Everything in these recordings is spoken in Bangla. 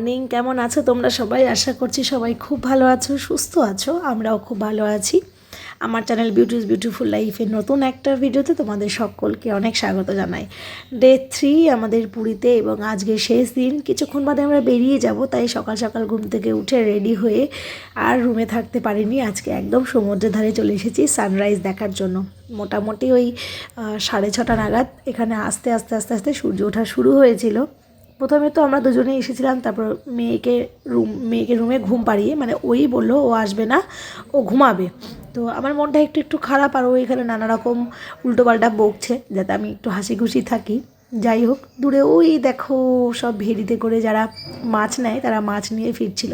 মর্নিং কেমন আছো তোমরা সবাই? আশা করছি সবাই খুব ভালো আছো, সুস্থ আছো, আমরাও খুব ভালো আছি। আমার চ্যানেল বিউটিস বিউটিফুল লাইফের নতুন একটা ভিডিওতে তোমাদের সকলকে অনেক স্বাগত জানাই। ডে থ্রি আমাদের পুরীতে এবং আজকে শেষ দিন। কিছুক্ষণ বাদে আমরা বেরিয়ে যাব, তাই সকাল সকাল ঘুম থেকে উঠে রেডি হয়ে আর রুমে থাকতে পারিনি। আজকে একদম সমুদ্রের ধারে চলে এসেছি সানরাইজ দেখার জন্য। মোটামুটি ওই সাড়ে ছটা নাগাদ এখানে আস্তে আস্তে আস্তে আস্তে সূর্য ওঠা শুরু হয়েছিল। প্রথমে তো আমরা দুজনেই এসেছিলাম, তারপর মেয়েকে রুম, মেয়েকে রুমে ঘুম পাড়িয়ে মানে ওই বলল ও আসবে না, ও ঘুমাবে। তো আমার মনটা একটু একটু খারাপ, আর ও এখানে নানা রকম উল্টোপাল্টা বকছে, যাতে আমি একটু হাসি খুশি থাকি। যাই হোক, দূরে ওই দেখো সব ভেরিতে করে যারা মাছ নেয়, তারা মাছ নিয়ে ফিরছিল।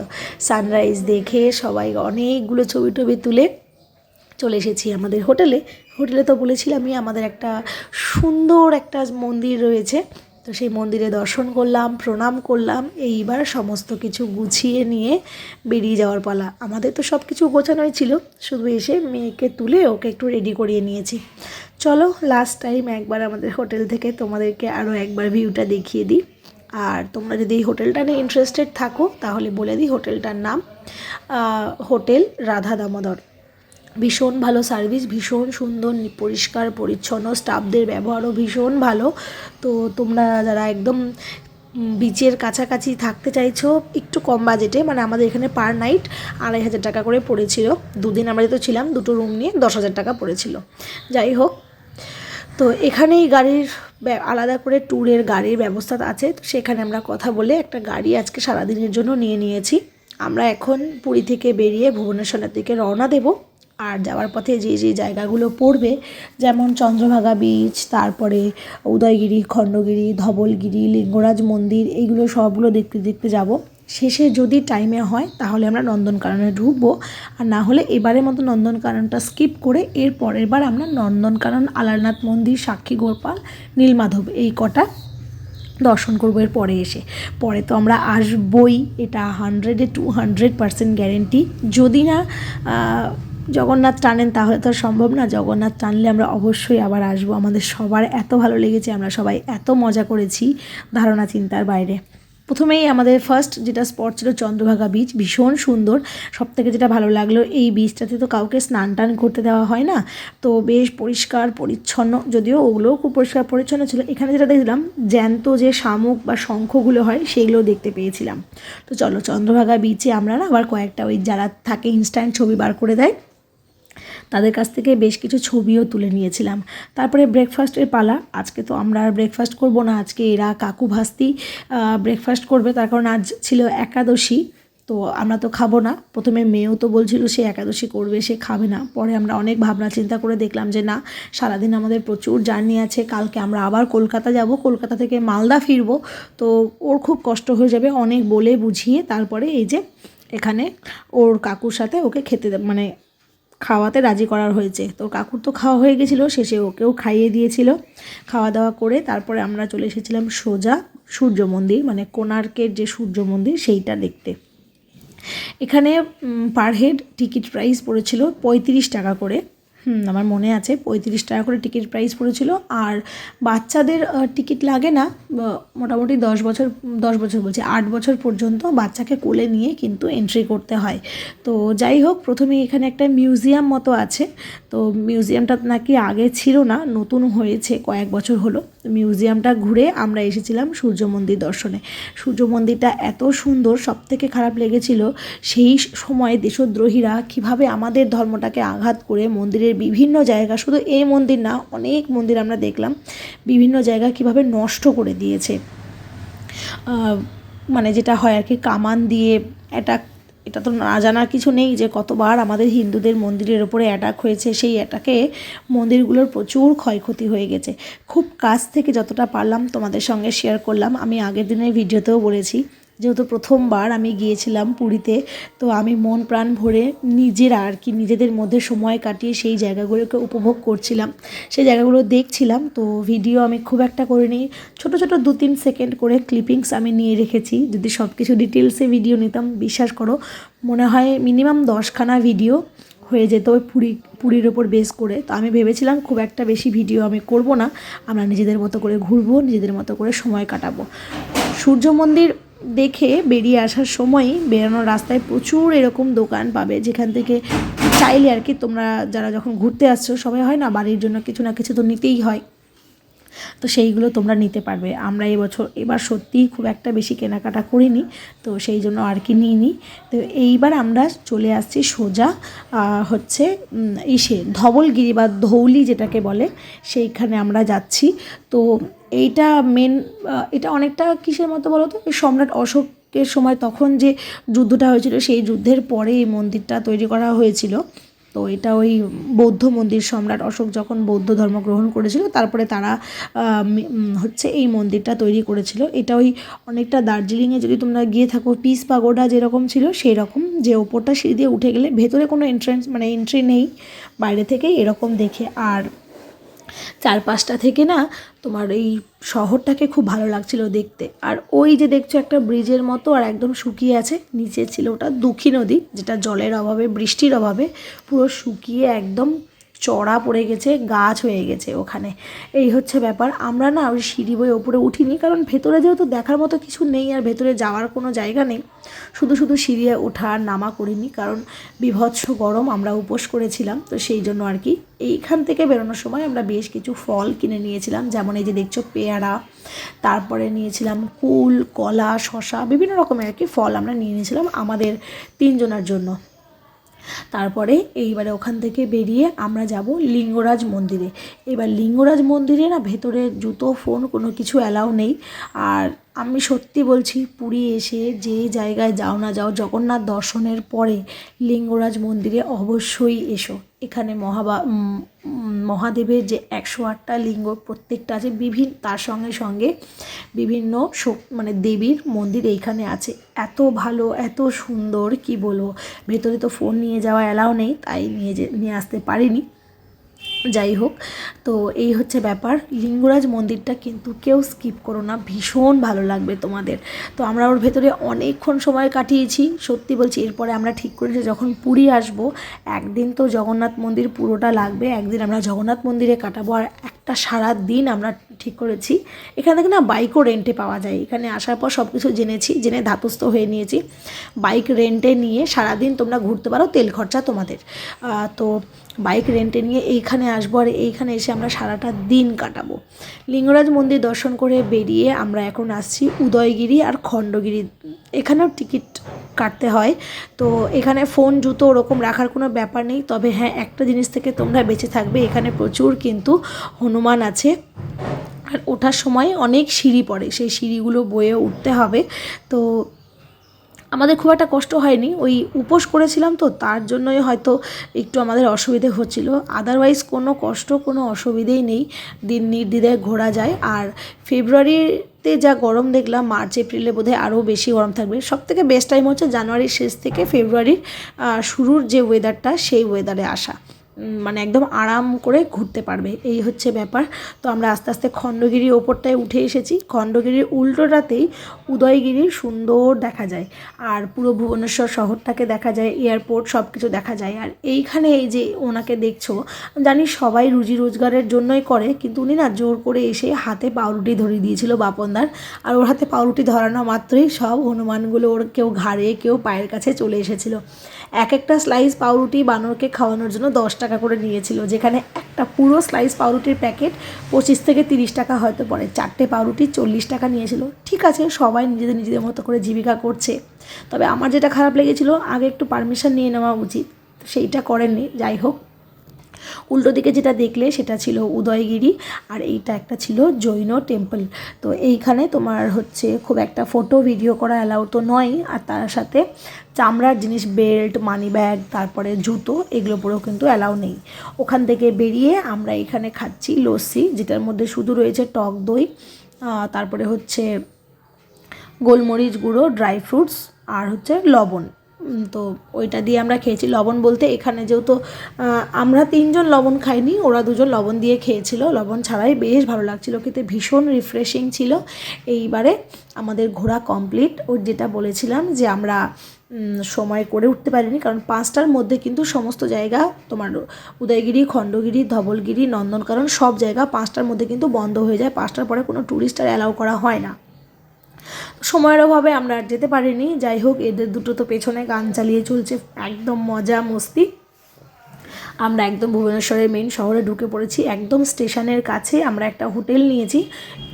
সানরাইজ দেখে সবাই অনেকগুলো ছবি টবি তুলে চলে এসেছি আমাদের হোটেলে। হোটেলে তো বলেছিলামই, আমাদের একটা সুন্দর একটা মন্দির রয়েছে। তো সেই মন্দিরে দর্শন করলাম, প্রণাম করলাম, এইবার সমস্ত কিছু গুছিয়ে নিয়ে বেরিয়ে যাওয়ার পালা। আমাদের তো সব কিছু গোছানোই ছিল, শুধু এসে মেয়েকে তুলে ওকে একটু রেডি করিয়ে নিয়েছি। চলো লাস্ট টাইম একবার আমাদের হোটেল থেকে তোমাদেরকে আরও একবার ভিউটা দেখিয়ে দিই। আর তোমরা যদি এই হোটেলটা নিয়ে ইন্টারেস্টেড থাকো, তাহলে বলে দিই হোটেলটার নাম হোটেল রাধা দামোদর। ভীষণ ভালো সার্ভিস, ভীষণ সুন্দর, পরিষ্কার, পরিচ্ছন্ন, স্টাফদের ব্যবহারও ভীষণ ভালো। তো তোমরা যারা একদম বিচের কাছাকাছি থাকতে চাইছো, একটু কম বাজেটে মানে আমাদের এখানে পার নাইট আড়াই হাজার টাকা করে পড়েছিল। দুদিন আমরা যেহেতু ছিলাম, দুটো রুম নিয়ে দশ হাজার টাকা পড়েছিল। যাই হোক, তো এখানেই গাড়ির আলাদা করে ট্যুরের গাড়ির ব্যবস্থা আছে। তো সেখানে আমরা কথা বলে একটা গাড়ি আজকে সারাদিনের জন্য নিয়ে নিয়েছি। আমরা এখন পুরী থেকে বেরিয়ে ভুবনেশ্বরের দিকে রওনা দেব। আর যাওয়ার পথে যে যে জায়গাগুলো পড়বে, যেমন চন্দ্রভাগা বিচ তারপরে উদয়গিরি, খণ্ডগিরি, ধবলগিরি, লিঙ্গরাজ মন্দির, এইগুলো সবগুলো দেখতে দেখতে যাব। শেষে যদি টাইমে হয়, তাহলে আমরা নন্দনকাননে ঢুকবো। আর না হলে এবারের মতো নন্দনকাননটা স্কিপ করে এর পরের বার আমরা নন্দনকানন, আলারনাথ মন্দির, সাক্ষী গোপাল, নীলমাধব, এই কটা দর্শন করব এর পরে এসে। পরে তো আমরা আসবই, এটা হান্ড্রেডে টু হান্ড্রেড পার্সেন্ট গ্যারেন্টি যদি না জগন্নাথ টানেন, তাহলে তো সম্ভব না। জগন্নাথ টানলে আমরা অবশ্যই আবার আসব। আমাদের সবার এত ভালো লেগেছে, আমরা সবাই এত মজা করেছি ধারণা চিন্তার বাইরে। প্রথমেই আমাদের ফার্স্ট যেটা স্পট ছিল চন্দ্রভাগা বিচ ভীষণ সুন্দর। সব থেকে যেটা ভালো লাগল, এই বিচটাতে তো কাউকে স্নান টান করতে দেওয়া হয় না। তো বেশ পরিষ্কার, পরিচ্ছন্ন, যদিও ওগুলোও খুব পরিষ্কার, পরিচ্ছন্ন ছিল। এখানে যেটা দেখলাম, জ্যান্ত যে শামুক বা শঙ্খগুলো হয় সেগুলো দেখতে পেয়েছিলাম। তো চলো, চন্দ্রভাগা বিচে আমরা না আবার কয়েকটা ওই যারা থাকে ইনস্ট্যান্ট ছবি বার করে দেয় তাদের কাছ থেকে বেশ কিছু ছবিও তুলে নিয়েছিলাম। তারপরে ব্রেকফাস্টের পালা। আজকে তো আমরা আর ব্রেকফাস্ট করব না। আজকে এরা কাকু ভাস্তি ব্রেকফাস্ট করবে। তার কারণ আজ ছিল একাদশী, তো আমরা তো খাব না। প্রথমে মেয়েও তো বলছিল সে একাদশী করবে, সে খাবে না। পরে আমরা অনেক ভাবনা চিন্তা করে দেখলাম যে, না, সারাদিন আমাদের প্রচুর জার্নি আছে। কালকে আমরা আবার কলকাতা যাব। কলকাতা থেকে মালদা ফিরবো। তো ওর খুব কষ্ট হয়ে যাবে অনেক বলে বুঝিয়ে তারপরে এই যে এখানে ওর কাকুর সাথে ওকে খেতে মানে খাওয়াতে রাজি করার হয়েছে। তো কাকুর তো খাওয়া হয়ে গেছিল, শেষে ওকেও খাইয়ে দিয়েছিল। খাওয়া দাওয়া করে তারপরে আমরা চলে এসেছিলাম সোজা সূর্য মন্দির মানে কোণার্কের যে সূর্য মন্দির সেইটা দেখতে। এখানে পার হেড টিকিট প্রাইস পড়েছিল পঁয়ত্রিশ টাকা করে। আমার মনে আছে, পঁয়ত্রিশ টাকা করে টিকিট প্রাইস পড়েছিল। আর বাচ্চাদের টিকিট লাগে না মোটামুটি দশ বছর দশ বছর বলছি, আট বছর পর্যন্ত বাচ্চাকে কোলে নিয়ে কিন্তু এন্ট্রি করতে হয়। তো যাই হোক প্রথমে এখানে একটা মিউজিয়াম মতো আছে। তো মিউজিয়ামটা নাকি আগে ছিল না, নতুন হয়েছে, কয়েক বছর হলো। মিউজিয়ামটা ঘুরে আমরা এসেছিলাম সূর্য মন্দির দর্শনে। সূর্য মন্দিরটা এত সুন্দর সব থেকে খারাপ লেগেছিল সেই সময় দেশদ্রোহীরা কীভাবে আমাদের ধর্মটাকে আঘাত করে মন্দিরের বিভিন্ন জায়গা, শুধু এই মন্দির না, অনেক মন্দির আমরা দেখলাম, বিভিন্ন জায়গা কীভাবে নষ্ট করে দিয়েছে। মানে যেটা হয় আর কি, কামান দিয়ে অ্যাটাক এটা তো না জানার কিছু নেই যে কতবার আমাদের হিন্দুদের মন্দিরের ওপরে অ্যাটাক হয়েছে, সেই অ্যাটাকে মন্দিরগুলোর প্রচুর ক্ষয়ক্ষতি হয়ে গেছে। খুব কাছ থেকে যতটা পারলাম তোমাদের সঙ্গে শেয়ার করলাম। আমি আগের দিনের ভিডিওতেও বলেছি যেহেতু প্রথমবার আমি গিয়েছিলাম পুরীতে, তো আমি মন প্রাণ ভরে নিজেরা আর কি নিজেদের মধ্যে সময় কাটিয়ে সেই জায়গাগুলোকে উপভোগ করছিলাম। সেই জায়গাগুলো দেখছিলাম, তো ভিডিও আমি খুব একটা করিনি। ছোট ছোট দু তিন সেকেন্ড করে ক্লিপিংস আমি নিয়ে রেখেছি। যদি সব কিছু ডিটেলসে ভিডিও নিতাম, বিশ্বাস করো, মনে হয় মিনিমাম দশখানা ভিডিও হয়ে যেত ওই পুরী, পুরীর ওপর বেস করে। তো আমি ভেবেছিলাম খুব একটা বেশি ভিডিও আমি করব না। আমরা নিজেদের মতো করে ঘুরবো, নিজেদের মতো করে সময় কাটাবো। সূর্য মন্দির দেখে বেরিয়ে আসার সময় বেরোনোর রাস্তায় প্রচুর এরকম দোকান পাবে। যেখান থেকে চাইলে আর কি তোমরা যারা যখন ঘুরতে আসছো, সবাই হয় না বাড়ির জন্য কিছু না কিছু তো নিতেই হয়। তো সেইগুলো তোমরা নিতে পারবে। আমরা এবছর এবার সত্যিই খুব একটা বেশি কেনাকাটা করিনি, তো সেই জন্য আর কি নিইনি। তো এইবার আমরা চলে আসছি সোজা হচ্ছে ইসে, ধবলগিরি বা ধৌলি যেটাকে বলে, সেইখানে আমরা যাচ্ছি। তো এইটা মেন এটা অনেকটা কিসের মতো বলো তো? সম্রাট অশোকের সময় তখন যে যুদ্ধটা হয়েছিল, সেই যুদ্ধের পরে এই মন্দিরটা তৈরি করা হয়েছিল। তো এটা ওই বৌদ্ধ মন্দির সম্রাট অশোক যখন বৌদ্ধ ধর্ম গ্রহণ করেছিল, তারপরে তারা হচ্ছে এই মন্দিরটা তৈরি করেছিল। এটা ওই অনেকটা দার্জিলিংয়ে যদি তোমরা গিয়ে থাকো, পিস পাগোডা যেরকম ছিল সেই রকম যে ওপরটা সিঁড়ি দিয়ে উঠে গেলে ভেতরে কোনো এন্ট্রেন্স মানে এন্ট্রি নেই, বাইরে থেকেই এরকম দেখে। আর চারপাশটা থেকে না তোমার এই শহরটাকে খুব ভালো লাগছিল দেখতে। আর ওই যে দেখছ একটা ব্রিজের মতো আর একদম শুকিয়ে আছে, নিচে ছিল ওটা দুঃখী নদী, যেটা জলের অভাবে, বৃষ্টির অভাবে পুরো শুকিয়ে একদম চড়া পড়ে গেছে, গাছ হয়ে গেছে ওখানে। এই হচ্ছে ব্যাপার। আমরা না ওই সিঁড়ি বয়ে ওপরে উঠিনি, কারণ ভেতরে যেহেতু দেখার মতো কিছু নেই আর ভেতরে যাওয়ার কোনো জায়গা নেই, শুধু শুধু সিঁড়িয়ে ওঠা আর নামা করিনি, কারণ বিভৎস গরম আমরা উপোস করেছিলাম, তো সেই জন্য আর কি। এইখান থেকে বেরোনোর সময় আমরা বেশ কিছু ফল কিনে নিয়েছিলাম, যেমন এই যে দেখছ পেয়ারা, তারপরে নিয়েছিলাম কুল, কলা শশা বিভিন্ন রকমের আর কি ফল আমরা নিয়ে নিয়েছিলাম আমাদের তিনজনের জন্য। তারপরে এইবারে ওখান থেকে বেরিয়ে আমরা যাব লিঙ্গরাজ মন্দিরে। এবার লিঙ্গরাজ মন্দিরে না ভেতরে জুতো, ফোন কোনো কিছু অ্যালাউ নেই। আর আমি সত্যি বলছি, পুরী এসে যে জায়গায় যাও না যাও, জগন্নাথ দর্শনের পরে লিঙ্গরাজ মন্দিরে অবশ্যই এসো। এখানে মহাবা মহাদেবের যে একশো আটটা লিঙ্গ প্রত্যেকটা আছে বিভিন্ন তার সঙ্গে সঙ্গে বিভিন্ন মানে দেবীর মন্দির এইখানে আছে। এত ভালো, এত সুন্দর, কি বলব? ভেতরে তো ফোন নিয়ে যাওয়া অ্যালাউ নেই, তাই নিয়ে যে, নিয়ে আসতে পারিনি। যাই হোক তো এই হচ্ছে ব্যাপার। লিঙ্গরাজ মন্দিরটা কিন্তু কেউ স্কিপ করো না, ভীষণ ভালো লাগবে তোমাদের। তো আমরা ওর ভেতরে অনেকক্ষণ সময় কাটিয়েছি, সত্যি বলছি, এরপরে আমরা ঠিক করেছি যখন পুরী আসব, একদিন তো জগন্নাথ মন্দির পুরোটা লাগবে, একদিন আমরা জগন্নাথ মন্দিরে কাটাবো, আর একটা সারা দিন আমরা ঠিক করেছি। এখান থেকে না বাইকও রেন্টে পাওয়া যায়। এখানে আসার পর সব কিছু জেনেছি, জেনে ধাতস্থ হয়ে নিয়েছি। বাইক রেন্টে নিয়ে সারাদিন তোমরা ঘুরতে পারো, তেল খরচা তোমাদের। তো বাইক রেন্টে নিয়ে এইখানে আসব আর এইখানে এসে আমরা সারাটা দিন কাটাবো। লিঙ্গরাজ মন্দির দর্শন করে বেরিয়ে আমরা এখন আসছি উদয়গিরি আর খণ্ডগিরি। এখানেও টিকিট কাটতে হয়। তো এখানে ফোন, জুতো ওরকম রাখার কোনো ব্যাপার নেই। তবে হ্যাঁ একটা জিনিস থেকে তোমরা বেঁচে থাকবে। এখানে প্রচুর কিন্তু হনুমান আছে। আর ওঠার সময় অনেক সিঁড়ি পড়ে। সেই সিঁড়িগুলো বয়ে উঠতে হবে। তো আমাদের খুব একটা কষ্ট হয়নি। ওই উপোস করেছিলাম তো, তার জন্যই হয়তো একটু আমাদের অসুবিধে হচ্ছিল। আদারওয়াইজ কোনো কষ্ট, কোনো অসুবিধেই নেই। দিন নির্দ্বিধায় ঘোরা যায়। আর ফেব্রুয়ারিতে যা গরম দেখলাম, মার্চ, এপ্রিলে বোধহয় আরও বেশি গরম থাকবে। সব থেকে বেস্ট টাইম হচ্ছে জানুয়ারির শেষ থেকে ফেব্রুয়ারির শুরুর যে ওয়েদারটা সেই ওয়েদারে আসা। মানে একদম আরাম করে ঘুরতে পারবে। এই হচ্ছে ব্যাপার। তো আমরা আস্তে আস্তে খণ্ডগিরির ওপরটায় উঠে এসেছি। খণ্ডগিরির উল্টোটাতেই উদয়গিরির সুন্দর দেখা যায়। আর পুরো ভুবনেশ্বর শহরটাকে দেখা যায়, এয়ারপোর্ট সব কিছু দেখা যায়। আর এইখানে এই যে ওনাকে দেখছ, জানি সবাই রুজি রোজগারের জন্যই করে, কিন্তু উনি না জোর করে এসে হাতে পাউরুটি ধরিয়ে দিয়েছিল বাপনদার। আর ওর হাতে পাউরুটি ধরানো মাত্রই সব হনুমানগুলো ওর কেউ ঘাড়ে, কেউ পায়ের কাছে চলে এসেছিল। এক একটা স্লাইস পাউরুটি বানরকে খাওয়ানোর জন্য দশ টাকা করে নিয়েছিল, যেখানে একটা পুরো স্লাইস পাউরুটির প্যাকেট পঁচিশ থেকে তিরিশ টাকা হয়তো পড়ে। চারটে পাউরুটি চল্লিশ টাকা নিয়েছিল। ঠিক আছে, সবাই নিজেদের নিজেদের মতো করে জীবিকা করছে। তবে আমার যেটা খারাপ লেগেছিলো, আগে একটু পারমিশন নিয়ে নেওয়া উচিত। সেইটা করেননি। যাই হোক উল্টো দিকে যেটা দেখলে সেটা ছিল উদয়গিরি আর এইটা একটা ছিল জৈন টেম্পল। তো এইখানে তোমার হচ্ছে খুব একটা ফটো ভিডিও করা অ্যালাউ তো নয়। আর তার সাথে চামড়ার জিনিস বেল্ট মানি ব্যাগ তারপরে জুতো, এগুলো পরেও কিন্তু অ্যালাউ নেই। ওখান থেকে বেরিয়ে আমরা এখানে খাচ্ছি লস্যি, যেটার মধ্যে শুধু রয়েছে টক দই তারপরে হচ্ছে গোলমরিচ গুঁড়ো ড্রাই ফ্রুটস আর হচ্ছে লবণ। তো ওইটা দিয়ে আমরা খেয়েছি লবণ বলতে এখানে যেহেতু আমরা তিনজন লবণ খাইনি, ওরা দুজন লবণ দিয়ে খেয়েছিল। লবণ ছাড়াই বেশ ভালো লাগছিল, খেতে ভীষণ রিফ্রেশিং ছিল। এইবারে আমাদের ঘোরা কমপ্লিট ওর যেটা বলেছিলাম যে আমরা সময় করে উঠতে পারিনি, কারণ পাঁচটার মধ্যে কিন্তু সমস্ত জায়গা তোমার উদয়গিরি, খণ্ডগিরি, ধবলগিরি, নন্দনকানন সব জায়গা পাঁচটার মধ্যে কিন্তু বন্ধ হয়ে যায়। পাঁচটার পরে কোনো ট্যুরিস্ট আর অ্যালাউ করা হয় না। সময়ের অভাবে আমরা আর যেতে পারিনি। যাই হোক, এদের দুটো তো পেছনে গান চালিয়ে চলছে, একদম মজা, মস্তি। আমরা একদম ভুবনেশ্বরের মেন শহরে ঢুকে পড়েছি, একদম স্টেশনের কাছে আমরা একটা হোটেল নিয়েছি।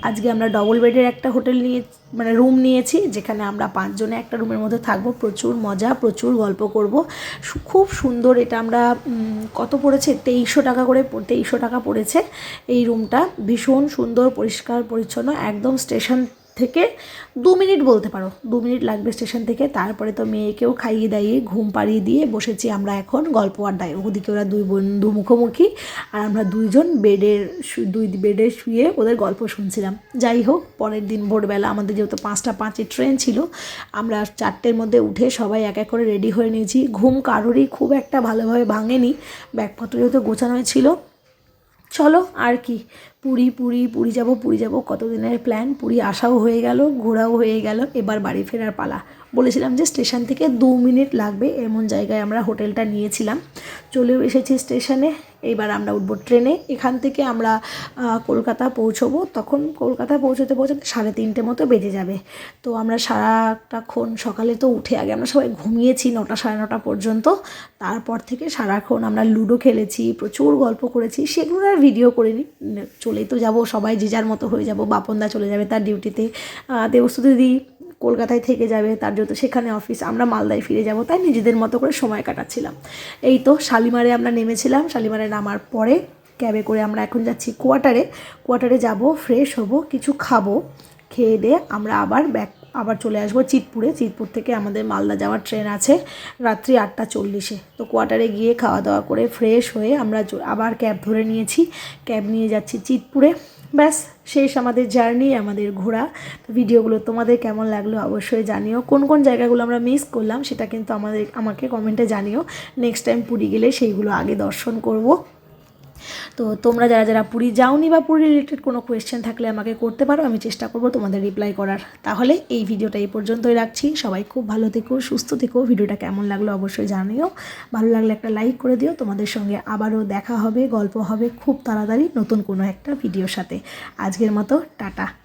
আজকে আমরা ডবল বেডের একটা হোটেল নিয়ে মানে রুম নিয়েছি, যেখানে আমরা পাঁচজনে একটা রুমের মধ্যে থাকব। প্রচুর মজা, প্রচুর গল্প করব। খুব সুন্দর এটা আমরা কত পড়েছে? তেইশশো টাকা করে, তেইশশো টাকা পড়েছে এই রুমটা ভীষণ সুন্দর, পরিষ্কার, পরিচ্ছন্ন, একদম স্টেশন থেকে দু মিনিট বলতে পারো, দু মিনিট লাগবে স্টেশন থেকে। তারপরে তো মেয়েকেও খাইয়ে দাইয়ে ঘুম পাড়িয়ে দিয়ে বসেছি আমরা এখন গল্প আড্ডায়। ওদিকে ওরা দুই বন্ধু মুখোমুখি, আর আমরা দুইজন বেডের দুই বেডে শুয়ে ওদের গল্প শুনছিলাম। যাই হোক, পরের দিন ভোরবেলা আমাদের যেহেতু পাঁচটা পাঁচের ট্রেন ছিল, আমরা চারটের মধ্যে উঠে সবাই এক এক করে রেডি হয়ে নিয়েছি। ঘুম কারোরই খুব একটা ভালোভাবে ভাঙেনি। ব্যাগপত্র যেহেতু গোছানোই ছিল চলো, আর কি। পুরী পুরী পুরী যাব পুরী যাব, কতদিনের প্ল্যান পুরী আসাও হয়ে গেল, ঘোরাও হয়ে গেল, এবার বাড়ি ফেরার পালা। বলেছিলাম যে স্টেশন থেকে দু মিনিট লাগবে এমন জায়গায় আমরা হোটেলটা নিয়েছিলাম। চলেও এসেছি স্টেশনে এইবার আমরা উঠবো ট্রেনে। এখান থেকে আমরা কলকাতা পৌঁছবো। তখন কলকাতা পৌঁছতে পৌঁছতে সাড়ে তিনটে মতো বেজে যাবে। তো আমরা সারাটাক্ষণ সকালে তো উঠে আগে আমরা সবাই ঘুমিয়েছি নটা সাড়ে নটা পর্যন্ত। তারপর থেকে সারাক্ষণ আমরা লুডো খেলেছি প্রচুর গল্প করেছি। সেগুলো আর ভিডিও করিনি। উম, চলেই তো যাব সবাই যে যার মতো হয়ে যাব। বাপনদা চলে যাবে তার ডিউটিতে দেবস্তু দিদি কলকাতায় থেকে যাবে, তার যত সেখানে অফিস আমরা মালদায় ফিরে যাব, তাই নিজেদের মতো করে সময় কাটাচ্ছিলাম। এই তো শালিমারে আমরা নেমেছিলাম, শালিমারে নামার পরে ক্যাবে করে আমরা এখন যাচ্ছি কোয়ার্টারে কোয়ার্টারে যাব ফ্রেশ হব, কিছু খাব, খেয়ে দিয়ে আমরা আবার ব্যাক আবার চলে আসব চিতপুরে। চিতপুর থেকে আমাদের মালদা যাওয়ার ট্রেন আছে রাত্রি আটটা চল্লিশে। তো কোয়ার্টারে গিয়ে খাওয়া দাওয়া করে ফ্রেশ হয়ে আমরা আবার ক্যাব ধরে নিয়েছি। ক্যাব নিয়ে যাচ্ছি চিতপুরে। ব্যাস শেষ আমাদের জার্নি, আমাদের ঘোরা। ভিডিওগুলো তোমাদের কেমন লাগল অবশ্যই জানিও। কোন কোন জায়গাগুলো আমরা মিস করলাম সেটা কিন্তু আমাদের, আমাকে কমেন্টে জানিও। নেক্সট টাইম পুরী গেলে সেইগুলো আগে দর্শন করব। তো তোমরা যারা যারা পুরী যাওনি বা পুরী রিলেটেড কোনো কোয়েশ্চেন থাকলে আমাকে করতে পারো, আমি চেষ্টা করব তোমাদের রিপ্লাই করার। তাহলে এই ভিডিওটা এই পর্যন্তই রাখছি। সবাই খুব ভালো থেকো, সুস্থ থেকো। ভিডিওটা কেমন লাগল অবশ্যই জানিও। ভালো লাগলে একটা লাইক করে দিও। তোমাদের সঙ্গে আবারও দেখা হবে, গল্প হবে খুব তাড়াতাড়ি নতুন কোনো একটা ভিডিওর সাথে। আজকের মতো, টাটা।